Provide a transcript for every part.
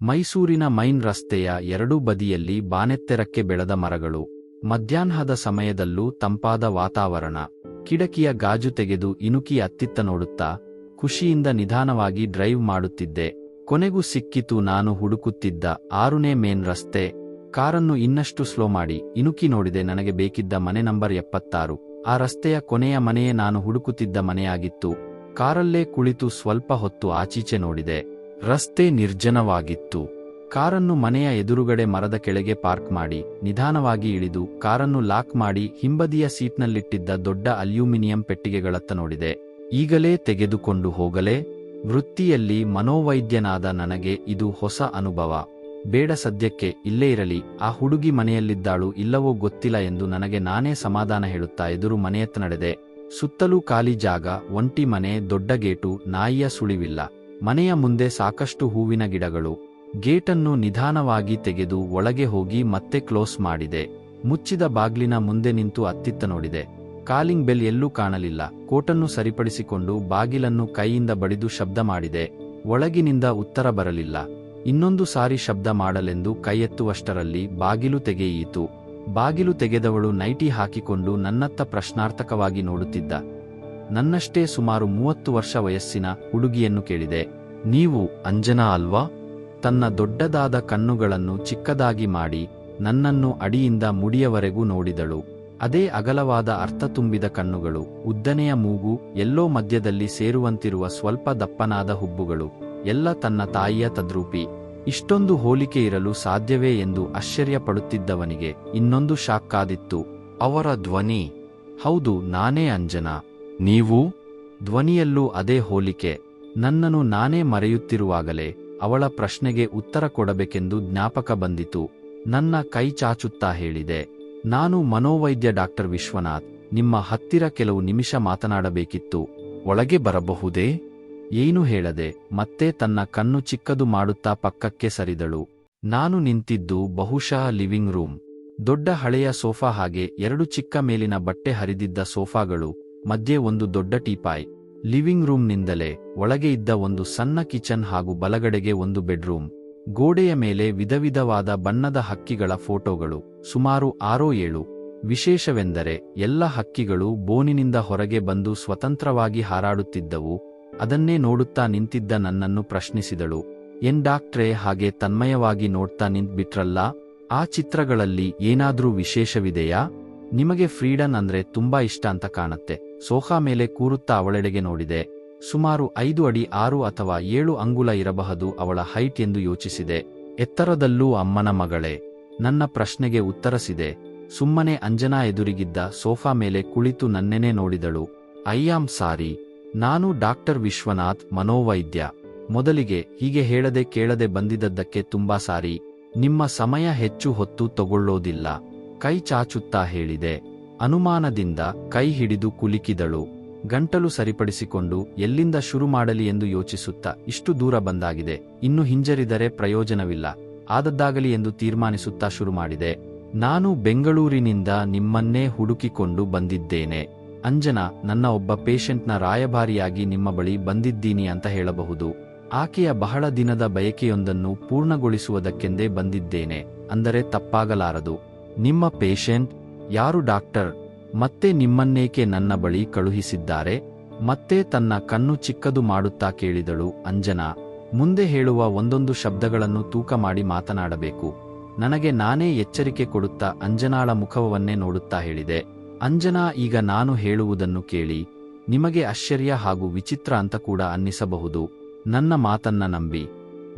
ಮೈಸೂರಿನ ಮೈನ್ ರಸ್ತೆಯ ಎರಡೂ ಬದಿಯಲ್ಲಿ ಬಾನೆತ್ತೆರಕ್ಕೆ ಬೆಳೆದ ಮರಗಳು. ಮಧ್ಯಾಹ್ನದ ಸಮಯದಲ್ಲೂ ತಂಪಾದ ವಾತಾವರಣ. ಕಿಡಕಿಯ ಗಾಜು ತೆಗೆದು ಇನುಕಿ ಅತ್ತಿತ್ತ ನೋಡುತ್ತಾ, ಖುಷಿಯಿಂದ ನಿಧಾನವಾಗಿ ಡ್ರೈವ್ ಮಾಡುತ್ತಿದ್ದೆ. ಕೊನೆಗೂ ಸಿಕ್ಕಿತು ನಾನು ಹುಡುಕುತ್ತಿದ್ದ ಆರುನೇ ಮೇನ್ ರಸ್ತೆ. ಕಾರನ್ನು ಇನ್ನಷ್ಟು ಸ್ಲೋ ಮಾಡಿ, ಇನುಕಿ ನೋಡಿದೆ ನನಗೆ ಬೇಕಿದ್ದ ಮನೆ ನಂಬರ್ ಎಪ್ಪತ್ತಾರು. ಆ ರಸ್ತೆಯ ಕೊನೆಯ ಮನೆಯೇ ನಾನು ಹುಡುಕುತ್ತಿದ್ದ ಮನೆಯಾಗಿತ್ತು. ಕಾರಲ್ಲೇ ಕುಳಿತು ಸ್ವಲ್ಪ ಹೊತ್ತು ಆಚೀಚೆ ನೋಡಿದೆ. ರಸ್ತೆ ನಿರ್ಜನವಾಗಿತ್ತು. ಕಾರನ್ನು ಮನೆಯ ಎದುರುಗಡೆ ಮರದ ಕೆಳಗೆ ಪಾರ್ಕ್ ಮಾಡಿ, ನಿಧಾನವಾಗಿ ಇಳಿದು ಕಾರನ್ನು ಲಾಕ್ ಮಾಡಿ ಹಿಂಬದಿಯ ಸೀಟ್ನಲ್ಲಿಟ್ಟಿದ್ದ ದೊಡ್ಡ ಅಲ್ಯೂಮಿನಿಯಂ ಪೆಟ್ಟಿಗೆಗಳತ್ತ ನೋಡಿದೆ. ಈಗಲೇ ತೆಗೆದುಕೊಂಡು ಹೋಗಲೇ? ವೃತ್ತಿಯಲ್ಲಿ ಮನೋವೈದ್ಯನಾದ ನನಗೆ ಇದು ಹೊಸ ಅನುಭವ. ಬೇಡ ಸದ್ಯಕ್ಕೆ, ಇಲ್ಲೇ ಇರಲಿ, ಆ ಹುಡುಗಿ ಮನೆಯಲ್ಲಿದ್ದಾಳು ಇಲ್ಲವೋ ಗೊತ್ತಿಲ್ಲ ಎಂದು ನನಗೆ ನಾನೇ ಸಮಾಧಾನ ಹೇಳುತ್ತಾ ಎದುರು ಮನೆಯತ್ತ ನಡೆದೆ. ಸುತ್ತಲೂ ಖಾಲಿ ಜಾಗ, ಒಂಟಿ ಮನೆ, ದೊಡ್ಡ ಗೇಟು, ನಾಯಿಯ ಸುಳಿವಿಲ್ಲ. ಮನೆಯ ಮುಂದೆ ಸಾಕಷ್ಟು ಹೂವಿನ ಗಿಡಗಳು. ಗೇಟನ್ನು ನಿಧಾನವಾಗಿ ತೆಗೆದು ಒಳಗೆ ಹೋಗಿ ಮತ್ತೆ ಕ್ಲೋಸ್ ಮಾಡಿದೆ. ಮುಚ್ಚಿದ ಬಾಗ್ಲಿನ ಮುಂದೆ ನಿಂತು ಅತ್ತಿತ್ತ ನೋಡಿದೆ. ಕಾಲಿಂಗ್ ಬೆಲ್ ಎಲ್ಲೂ ಕಾಣಲಿಲ್ಲ. ಕೋಟನ್ನು ಸರಿಪಡಿಸಿಕೊಂಡು ಬಾಗಿಲನ್ನು ಕೈಯಿಂದ ಬಡಿದು ಶಬ್ದ ಮಾಡಿದೆ. ಒಳಗಿನಿಂದ ಉತ್ತರ ಬರಲಿಲ್ಲ. ಇನ್ನೊಂದು ಸಾರಿ ಶಬ್ದ ಮಾಡಲೆಂದು ಕೈಯೆತ್ತುವಷ್ಟರಲ್ಲಿ ಬಾಗಿಲು ತೆಗೆಯಿತು. ಬಾಗಿಲು ತೆಗೆದವಳು ನೈಟಿ ಹಾಕಿಕೊಂಡು ನನ್ನತ್ತ ಪ್ರಶ್ನಾರ್ಥಕವಾಗಿ ನೋಡುತ್ತಿದ್ದ. ನನ್ನಷ್ಟೇ ಸುಮಾರು ಮೂವತ್ತು ವರ್ಷ ವಯಸ್ಸಿನ ಹುಡುಗಿಯನ್ನು ಕೇಳಿದೆ. ನೀವು ಅಂಜನಾ ಅಲ್ವಾ? ತನ್ನ ದೊಡ್ಡದಾದ ಕಣ್ಣುಗಳನ್ನು ಚಿಕ್ಕದಾಗಿ ಮಾಡಿ ನನ್ನನ್ನು ಅಡಿಯಿಂದ ಮುಡಿಯವರೆಗೂ ನೋಡಿದಳು. ಅದೇ ಅಗಲವಾದ ಅರ್ಥ ತುಂಬಿದ ಕಣ್ಣುಗಳು, ಉದ್ದನೆಯ ಮೂಗು, ಎಲ್ಲೋ ಮಧ್ಯದಲ್ಲಿ ಸೇರುವಂತಿರುವ ಸ್ವಲ್ಪ ದಪ್ಪನಾದ ಹುಬ್ಬುಗಳು, ಎಲ್ಲ ತನ್ನ ತಾಯಿಯ ತದ್ರೂಪಿ. ಇಷ್ಟೊಂದು ಹೋಲಿಕೆ ಇರಲು ಸಾಧ್ಯವೇ ಎಂದು ಆಶ್ಚರ್ಯಪಡುತ್ತಿದ್ದವನಿಗೆ ಇನ್ನೊಂದು ಶಾಕ್ ಕಾದಿತ್ತು. ಅವರ ಧ್ವನಿ. ಹೌದು, ನಾನೇ ಅಂಜನಾ. ನೀವು ಧ್ವನಿಯಲ್ಲೂ ಅದೇ ಹೋಲಿಕೆ, ನನ್ನನ್ನು ನಾನೇ ಮರೆಯುತ್ತಿರುವಾಗಲೇ ಅವಳ ಪ್ರಶ್ನೆಗೆ ಉತ್ತರ ಕೊಡಬೇಕೆಂದು ಜ್ಞಾಪಕ ಬಂದಿತು. ನನ್ನ ಕೈ ಚಾಚುತ್ತಾ ಹೇಳಿದೆ. ನಾನು ಮನೋವೈದ್ಯ ಡಾಕ್ಟರ್ ವಿಶ್ವನಾಥ್, ನಿಮ್ಮ ಹತ್ತಿರ ಕೆಲವು ನಿಮಿಷ ಮಾತನಾಡಬೇಕಿತ್ತು. ಒಳಗೆ ಬರಬಹುದೇ? ಏನು ಹೇಳದೆ, ಮತ್ತೆ ತನ್ನ ಕಣ್ಣು ಚಿಕ್ಕದು ಮಾಡುತ್ತಾ ಪಕ್ಕಕ್ಕೆ ಸರಿದಳು. ನಾನು ನಿಂತಿದ್ದು ಬಹುಶಃ ಲಿವಿಂಗ್ ರೂಮ್. ದೊಡ್ಡ ಹಳೆಯ ಸೋಫಾ ಹಾಗೆ ಎರಡು ಚಿಕ್ಕ ಮೇಲಿನ ಬಟ್ಟೆ ಹರಿದಿದ್ದ ಸೋಫಾಗಳು ಮಧ್ಯೆ ಒಂದು ದೊಡ್ಡ ಟೀಪಾಯ್. ಲಿವಿಂಗ್ ರೂಮ್ನಿಂದಲೇ ಒಳಗೆ ಇದ್ದ ಒಂದು ಸಣ್ಣ ಕಿಚನ್ ಹಾಗೂ ಬಲಗಡೆಗೆ ಒಂದು ಬೆಡ್ರೂಮ್. ಗೋಡೆಯ ಮೇಲೆ ವಿಧವಿಧವಾದ ಬಣ್ಣದ ಹಕ್ಕಿಗಳ ಫೋಟೋಗಳು, ಸುಮಾರು ಆರೋ ಏಳು. ವಿಶೇಷವೆಂದರೆ ಎಲ್ಲ ಹಕ್ಕಿಗಳು ಬೋನಿನಿಂದ ಹೊರಗೆ ಬಂದು ಸ್ವತಂತ್ರವಾಗಿ ಹಾರಾಡುತ್ತಿದ್ದವು, ಅದನ್ನೇ ನೋಡುತ್ತಾ ನಿಂತಿದ್ದ ನನ್ನನ್ನು ಪ್ರಶ್ನಿಸಿದಳು. ಎನ್ ಡಾಕ್ಟ್ರೇ, ಹಾಗೆ ತನ್ಮಯವಾಗಿ ನೋಡ್ತಾ ನಿಂತ್ಬಿಟ್ರಲ್ಲ, ಆ ಚಿತ್ರಗಳಲ್ಲಿ ಏನಾದ್ರೂ ವಿಶೇಷವಿದೆಯಾ? ನಿಮಗೆ ಫ್ರೀಡನ್ ಅಂದ್ರೆ ತುಂಬಾ ಇಷ್ಟ ಅಂತ ಕಾಣತ್ತೆ. ಸೋಫಾ ಮೇಲೆ ಕೂರುತ್ತಾ ಅವಳೆಡೆಗೆ ನೋಡಿದೆ. ಸುಮಾರು ಐದು ಅಡಿ, ಆರು ಅಥವಾ ಏಳು ಅಂಗುಲ ಇರಬಹುದು ಅವಳ ಹೈಟ್ ಎಂದು ಯೋಚಿಸಿದೆ. ಎತ್ತರದಲ್ಲೂ ಅಮ್ಮನ ಮಗಳೇ. ನನ್ನ ಪ್ರಶ್ನೆಗೆ ಉತ್ತರಿಸಿದೆ. ಸುಮ್ಮನೆ ಅಂಜನಾ ಎದುರಿಗಿದ್ದ ಸೋಫಾ ಮೇಲೆ ಕುಳಿತು ನನ್ನೆನೆ ನೋಡಿದಳು. ಐಯಾಮ್ ಸಾರಿ. ನಾನು ಡಾಕ್ಟರ್ ವಿಶ್ವನಾಥ್, ಮನೋವೈದ್ಯ. ಮೊದಲಿಗೆ ಹೀಗೆ ಹೇಳದೆ ಕೇಳದೆ ಬಂದಿದ್ದಕ್ಕೆ ತುಂಬಾ ಸಾರಿ. ನಿಮ್ಮ ಸಮಯ ಹೆಚ್ಚು ಹೊತ್ತು ತಗೊಳ್ಳೋದಿಲ್ಲ. ಕೈ ಚಾಚುತ್ತಾ ಹೇಳಿದೆ. ಅನುಮಾನದಿಂದ ಕೈ ಹಿಡಿದು ಕುಲಿಕಿದಳು. ಗಂಟಲು ಸರಿಪಡಿಸಿಕೊಂಡು ಎಲ್ಲಿಂದ ಶುರು ಮಾಡಲಿ ಎಂದು ಯೋಚಿಸುತ್ತಾ ಇಷ್ಟು ದೂರ ಬಂದಾಗಿದೆ. ಇನ್ನು ಹಿಂಜರಿದರೆ ಪ್ರಯೋಜನವಿಲ್ಲ. ಆದದ್ದಾಗಲಿ ಎಂದು ತೀರ್ಮಾನಿಸುತ್ತಾ ಶುರು ಮಾಡಿದೆ. ನಾನು ಬೆಂಗಳೂರಿನಿಂದ ನಿಮ್ಮನ್ನೇ ಹುಡುಕಿಕೊಂಡು ಬಂದಿದ್ದೇನೆ. ಅಂಜನಾ, ನನ್ನ ಒಬ್ಬ ಪೇಷಂಟ್ನ ರಾಯಭಾರಿಯಾಗಿ ನಿಮ್ಮ ಬಳಿ ಬಂದಿದ್ದೀನಿ ಅಂತ ಹೇಳಬಹುದು. ಆಕೆಯ ಬಹಳ ದಿನದ ಬಯಕೆಯೊಂದನ್ನು ಪೂರ್ಣಗೊಳಿಸುವುದಕ್ಕೆಂದೇ ಬಂದಿದ್ದೇನೆ. ಅಂದರೆ ತಪ್ಪಾಗಲಾರದು. ನಿಮ್ಮ ಪೇಷೆಂಟ್, ಯಾರು ಡಾಕ್ಟರ್, ಮತ್ತೆ ನಿಮ್ಮನ್ನೇಕೆ ನನ್ನ ಬಳಿ ಕಳುಹಿಸಿದ್ದಾರೆ, ಮತ್ತೆ ತನ್ನ ಕಣ್ಣು ಚಿಕ್ಕದು ಮಾಡುತ್ತಾ ಕೇಳಿದಳು ಅಂಜನಾ. ಮುಂದೆ ಹೇಳುವ ಒಂದೊಂದು ಶಬ್ದಗಳನ್ನು ತೂಕ ಮಾಡಿ ಮಾತನಾಡಬೇಕು. ನನಗೆ ನಾನೇ ಎಚ್ಚರಿಕೆ ಕೊಡುತ್ತಾ ಅಂಜನಾಳ ಮುಖವನ್ನೇ ನೋಡುತ್ತಾ ಹೇಳಿದೆ. ಅಂಜನಾ, ಈಗ ನಾನು ಹೇಳುವುದನ್ನು ಕೇಳಿ, ನಿಮಗೆ ಆಶ್ಚರ್ಯ ಹಾಗೂ ವಿಚಿತ್ರ ಅಂತ ಕೂಡ ಅನ್ನಿಸಬಹುದು. ನನ್ನ ಮಾತನ್ನ ನಂಬಿ.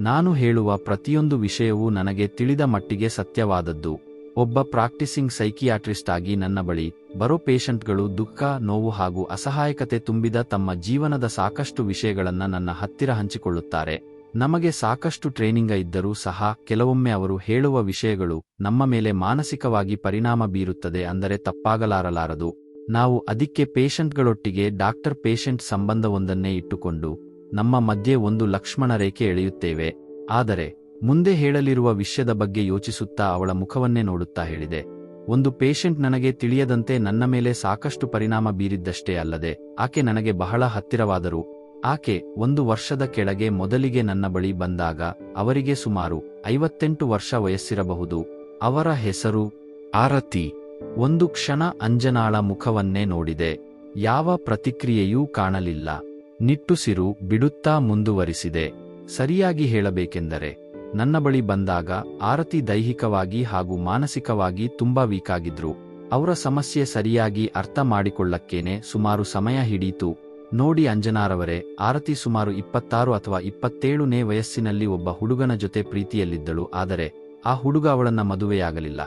ನಾನು ಹೇಳುವ ಪ್ರತಿಯೊಂದು ವಿಷಯವೂ ನನಗೆ ತಿಳಿದ ಮಟ್ಟಿಗೆ ಸತ್ಯವಾದದ್ದು. ಒಬ್ಬ ಪ್ರಾಕ್ಟಿಸಿಂಗ್ ಸೈಕಿಯಾಟ್ರಿಸ್ಟ್ ಆಗಿ ನನ್ನ ಬಳಿ ಬರೋ ಪೇಷಂಟ್ಗಳು ದುಃಖ, ನೋವು ಹಾಗೂ ಅಸಹಾಯಕತೆ ತುಂಬಿದ ತಮ್ಮ ಜೀವನದ ಸಾಕಷ್ಟು ವಿಷಯಗಳನ್ನ ನನ್ನ ಹತ್ತಿರ ಹಂಚಿಕೊಳ್ಳುತ್ತಾರೆ. ನಮಗೆ ಸಾಕಷ್ಟು ಟ್ರೈನಿಂಗ ಇದ್ದರೂ ಸಹ ಕೆಲವೊಮ್ಮೆ ಅವರು ಹೇಳುವ ವಿಷಯಗಳು ನಮ್ಮ ಮೇಲೆ ಮಾನಸಿಕವಾಗಿ ಪರಿಣಾಮ ಬೀರುತ್ತದೆ ಅಂದರೆ ತಪ್ಪಾಗಲಾರಲಾರದು. ನಾವು ಅದಕ್ಕೆ ಪೇಷಂಟ್ಗಳೊಟ್ಟಿಗೆ ಡಾಕ್ಟರ್ ಪೇಷಂಟ್ ಸಂಬಂಧವೊಂದನ್ನೇ ಇಟ್ಟುಕೊಂಡು ನಮ್ಮ ಮಧ್ಯೆ ಒಂದು ಲಕ್ಷ್ಮಣ ರೇಖೆ ಎಳೆಯುತ್ತೇವೆ. ಆದರೆ ಮುಂದೆ ಹೇಳಲಿರುವ ವಿಷಯದ ಬಗ್ಗೆ ಯೋಚಿಸುತ್ತಾ ಅವಳ ಮುಖವನ್ನೇ ನೋಡುತ್ತಾ ಹೇಳಿದೆ. ಒಂದು ಪೇಷಂಟ್ ನನಗೆ ತಿಳಿಯದಂತೆ ನನ್ನ ಮೇಲೆ ಸಾಕಷ್ಟು ಪರಿಣಾಮ ಬೀರಿದ್ದಷ್ಟೇ ಅಲ್ಲದೆ, ಆಕೆ ನನಗೆ ಬಹಳ ಹತ್ತಿರವಾದರು, ಆಕೆ ಒಂದು ವರ್ಷದ ಕೆಳಗೆ ಮೊದಲಿಗೆ ನನ್ನ ಬಳಿ ಬಂದಾಗ ಅವರಿಗೆ ಸುಮಾರು ಐವತ್ತೆಂಟು ವರ್ಷ ವಯಸ್ಸಿರಬಹುದು. ಅವರ ಹೆಸರು ಆರತಿ. ಒಂದು ಕ್ಷಣ ಅಂಜನಾಳ ಮುಖವನ್ನೇ ನೋಡಿದೆ. ಯಾವ ಪ್ರತಿಕ್ರಿಯೆಯೂ ಕಾಣಲಿಲ್ಲ. ನಿಟ್ಟುಸಿರು ಬಿಡುತ್ತಾ ಮುಂದುವರಿಸಿದೆ. ಸರಿಯಾಗಿ ಹೇಳಬೇಕೆಂದರೆ ನನ್ನ ಬಳಿ ಬಂದಾಗ ಆರತಿ ದೈಹಿಕವಾಗಿ ಹಾಗೂ ಮಾನಸಿಕವಾಗಿ ತುಂಬಾ ವೀಕಾಗಿದ್ರು. ಅವರ ಸಮಸ್ಯೆ ಸರಿಯಾಗಿ ಅರ್ಥ ಮಾಡಿಕೊಳ್ಳಕ್ಕೇನೆ ಸುಮಾರು ಸಮಯ ಹಿಡೀತು. ನೋಡಿ ಅಂಜನಾರವರೇ, ಆರತಿ ಸುಮಾರು ಇಪ್ಪತ್ತಾರು ಅಥವಾ ಇಪ್ಪತ್ತೇಳನೇ ವಯಸ್ಸಿನಲ್ಲಿ ಒಬ್ಬ ಹುಡುಗನ ಜೊತೆ ಪ್ರೀತಿಯಲ್ಲಿದ್ದಳು, ಆದರೆ ಆ ಹುಡುಗ ಅವಳನ್ನ ಮದುವೆಯಾಗಲಿಲ್ಲ.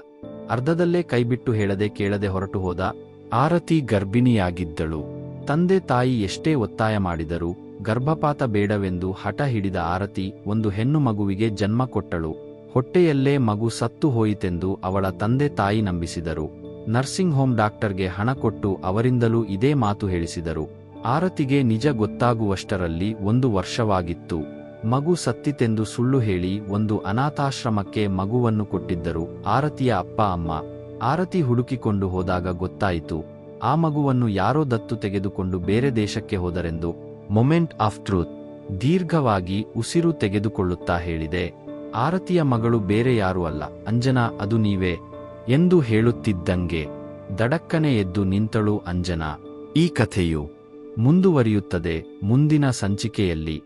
ಅರ್ಧದಲ್ಲೇ ಕೈಬಿಟ್ಟು ಹೇಳದೆ ಕೇಳದೆ ಹೊರಟು ಹೋದ, ಆರತಿ ಗರ್ಭಿಣಿಯಾಗಿದ್ದಳು. ತಂದೆ ತಾಯಿ ಎಷ್ಟೇ ಒತ್ತಾಯ ಮಾಡಿದರೂ ಗರ್ಭಪಾತ ಬೇಡವೆಂದು ಹಠ ಹಿಡಿದ ಆರತಿ ಒಂದು ಹೆಣ್ಣು ಮಗುವಿಗೆ ಜನ್ಮ ಕೊಟ್ಟಳು. ಹೊಟ್ಟೆಯಲ್ಲೇ ಮಗು ಸತ್ತು ಹೋಯಿತೆಂದು ಅವಳ ತಂದೆ ತಾಯಿ ನಂಬಿಸಿದರು. ನರ್ಸಿಂಗ್ ಹೋಮ್ ಡಾಕ್ಟರ್ಗೆ ಹಣ ಕೊಟ್ಟು ಅವರಿಂದಲೂ ಇದೇ ಮಾತು ಹೇಳಿಸಿದರು. ಆರತಿಗೆ ನಿಜ ಗೊತ್ತಾಗುವಷ್ಟರಲ್ಲಿ ಒಂದು ವರ್ಷವಾಗಿತ್ತು. ಮಗು ಸತ್ತಿತೆಂದು ಸುಳ್ಳು ಹೇಳಿ ಒಂದು ಅನಾಥಾಶ್ರಮಕ್ಕೆ ಮಗುವನ್ನು ಕೊಟ್ಟಿದ್ದರು ಆರತಿಯ ಅಪ್ಪ ಅಮ್ಮ. ಆರತಿ ಹುಡುಕಿಕೊಂಡು ಹೋದಾಗ ಗೊತ್ತಾಯಿತು. ಆ ಮಗುವನ್ನು ಯಾರೋ ದತ್ತು ತೆಗೆದುಕೊಂಡು ಬೇರೆ ದೇಶಕ್ಕೆ ಹೋದರೆಂದು. ಮೊಮೆಂಟ್ ಆಫ್ ಟ್ರೂತ್ ದೀರ್ಘವಾಗಿ ಉಸಿರು ತೆಗೆದುಕೊಳ್ಳುತ್ತಾ ಹೇಳಿದೆ. ಆರತಿಯ ಮಗಳು ಬೇರೆ ಯಾರೂ ಅಲ್ಲ. ಅಂಜನಾ, ಅದು ನೀವೇ ಎಂದು ಹೇಳುತ್ತಿದ್ದಂಗೆ ದಡಕ್ಕನೆ ಎದ್ದು ನಿಂತಳು ಅಂಜನಾ. ಈ ಕಥೆಯು ಮುಂದುವರಿಯುತ್ತದೆ. ಮುಂದಿನ ಸಂಚಿಕೆಯಲ್ಲಿ.